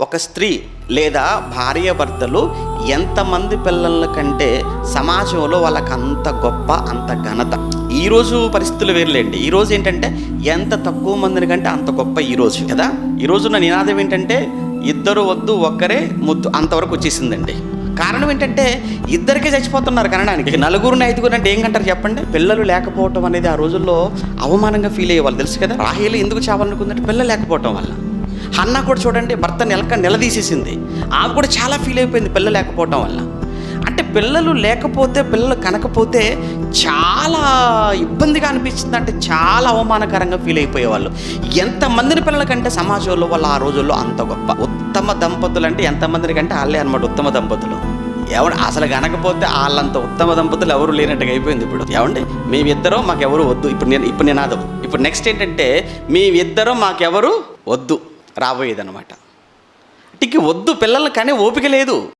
ఒక స్త్రీ లేదా భార్యాభర్తలు ఎంతమంది పిల్లల కంటే సమాజంలో వాళ్ళకి అంత గొప్ప అంత ఘనత? ఈ రోజు పరిస్థితులు వేరులేండి. ఈ రోజు ఏంటంటే ఎంత తక్కువ మందిని కంటే అంత గొప్ప ఈ రోజు కదా? ఈ రోజున్న నినాదం ఏంటంటే ఇద్దరు వద్దు ఒక్కరే ముద్దు అంతవరకు వచ్చేసిందండి. కారణం ఏంటంటే ఇద్దరికే చచ్చిపోతున్నారు కనడానికి. నలుగురిని ఐదుగురు అంటే ఏం కంటారు చెప్పండి? పిల్లలు లేకపోవటం అనేది ఆ రోజుల్లో అవమానంగా ఫీల్ అయ్యేవాళ్ళు తెలుసు కదా? రాహేలు ఎందుకు చావాలనుకుందంటే పిల్లలు లేకపోవటం వల్ల. అన్న కూడా చూడండి భర్త నిలక నిలదీసేసింది. ఆమె కూడా చాలా ఫీల్ అయిపోయింది పిల్లలు లేకపోవటం వల్ల. అంటే పిల్లలు లేకపోతే పిల్లలు కనకపోతే చాలా ఇబ్బందిగా అనిపించింది అంటే చాలా అవమానకరంగా ఫీల్ అయిపోయేవాళ్ళు. ఎంతమందిని పిల్లల కంటే సమాజంలో వాళ్ళు ఆ రోజుల్లో అంత గొప్ప. ఉత్తమ దంపతులు అంటే ఎంతమందిని కంటే వాళ్ళే అనమాట ఉత్తమ దంపతులు. ఎవడు అసలు కనకపోతే వాళ్ళంత ఉత్తమ దంపతులు ఎవరు లేనట్టుగా అయిపోయింది ఇప్పుడు. ఏమండి? మేమిద్దరం మాకెవరు వద్దు. ఇప్పుడు నేను ఇప్పుడు నినాదం ఇప్పుడు నెక్స్ట్ ఏంటంటే మేమిద్దరం మాకెవరు వద్దు. రాబోయేదన్నమాట. ఇక వద్దు పిల్లలు కానీ ఓపిక లేదు.